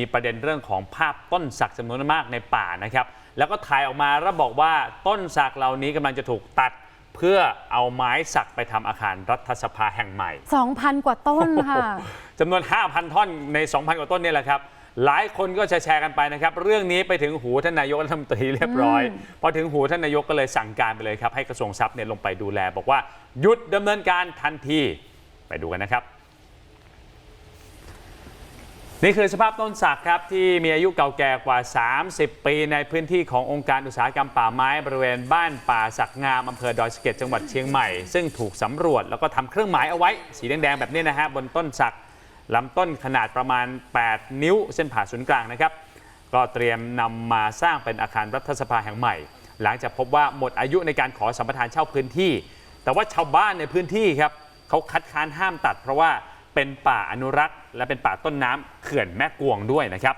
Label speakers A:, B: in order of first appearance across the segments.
A: มีประเด็นเรื่องของภาพต้นสักจำนวนมากในป่านะครับ แล้วก็ถ่ายออกมาแล้วบอกว่าต้นสักเหล่านี้กำลังจะถูกตัด เพื่อเอาไม้สักไปทำอาคารรัฐสภาแห่งใหม่
B: 2,000 กว่าต้นค่ะ
A: จำนวน 5,000 ท่อนใน 2,000 กว่าต้นเนี่ยแหละครับหลายคนก็แชร์ๆกันไปนะครับ เรื่องนี้ไปถึงหูท่านนายกรัฐมนตรีเรียบร้อย
B: อืม
A: พอถึงหูท่านนายกก็เลยสั่งการไปเลยครับ ให้กระทรวงทรัพย์เนี่ยลงไปดูแล บอกว่าหยุดดำเนินการทันที ไปดูกันนะครับ นี่คือสภาพต้นสักครับที่มีอายุเก่าแก่กว่า 30 ปีในพื้นที่ขององค์การอุตสาหกรรมป่าไม้บริเวณบ้านป่าสักงามอำเภอดอยสะเก็ดจังหวัดเชียงใหม่ ซึ่งถูกสำรวจแล้วก็ทำเครื่องหมายเอาไว้สีแดงๆแบบนี้นะฮะบนต้นสักลำต้นขนาดประมาณ 8 นิ้วเส้นผ่าศูนย์กลางนะครับก็เตรียมนำมาสร้างเป็นอาคารรัฐสภาแห่งใหม่ หลังจากพบว่าหมดอายุในการขอสัมปทานเช่าพื้นที่ แต่ว่าชาวบ้านในพื้นที่ครับเขาคัดค้านห้ามตัดเพราะว่า เป็นป่าอนุรักษ์ และเป็นป่าต้นน้ำเขื่อนแม่กวงด้วยนะครับ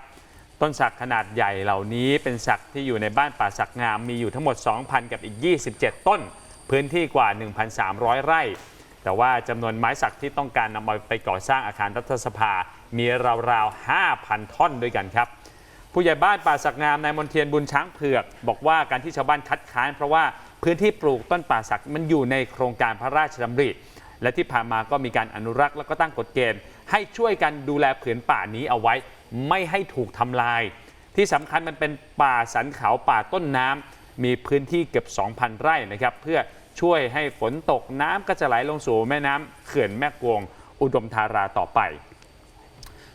A: ต้นสักขนาดใหญ่เหล่านี้เป็นสักที่อยู่ในบ้านป่าสักงามมีอยู่ทั้งหมด 2,000 กับอีก 27 ต้น พื้นที่กว่า 1,300 ไร่ แต่ว่าจำนวนไม้สักที่ต้องการนำมาไปก่อสร้างอาคารรัฐสภา มีราวๆ 5,000 ท่อนด้วยกันครับผู้ใหญ่บ้านป่าสักงามนายมนเทียนบุญช้างเผือก บอกว่าการที่ชาวบ้านคัดค้านเพราะว่าพื้นที่ปลูกต้นป่าสักมันอยู่ในโครงการพระราชดำริ และที่ผ่านมาก็มีการอนุรักษ์แล้วก็ตั้งกฎเกณฑ์ ให้ช่วยกันดูแลผืนป่านี้เอาไว้ ไม่ให้ถูกทำลาย ที่สำคัญมันเป็นป่าสันเขาป่าต้นน้ำมีพื้นที่เกือบ 2,000 ไร่นะครับเพื่อช่วยให้ฝนตกน้ำก็จะไหลลงสู่แม่น้ำเขื่อนแม่กวงอุดมธาราต่อไป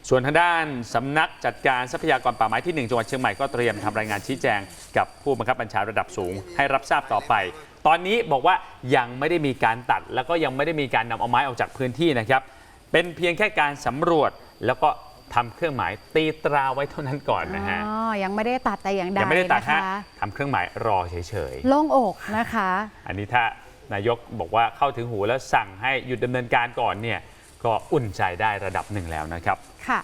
A: ส่วนทางด้านสำนักจัดการทรัพยากรป่าไม้ที่ 1 จังหวัดเชียงใหม่ก็เตรียมทำรายงานชี้แจงกับผู้บังคับบัญชาระดับสูง ให้รับทราบต่อไป ตอนนี้บอกว่ายังไม่ได้มีการตัด แล้วก็ยังไม่ได้มีการนำเอาไม้ออกจากพื้นที่นะครับ เป็นเพียงแค่การสำรวจแล้วก็ทำเครื่องหมายตีตราไว้เท่านั้นก่อนนะฮะ
B: อ๋อยังไม่ได้ตัดแต่อย่างใด
A: ยังไม่ได้ตัด
B: นะ
A: ฮะ
B: คะ
A: ทำเครื่องหมายรอเฉย
B: โล่งอกนะคะ
A: ๆอันนี้ถ้านายกบอกว่าเข้าถึงหูแล้วสั่งให้หยุดดำเนินการก่อนเนี่ย ก็อุ่นใจได้ระดับหนึ่งแล้วนะครับ
B: ค่ะ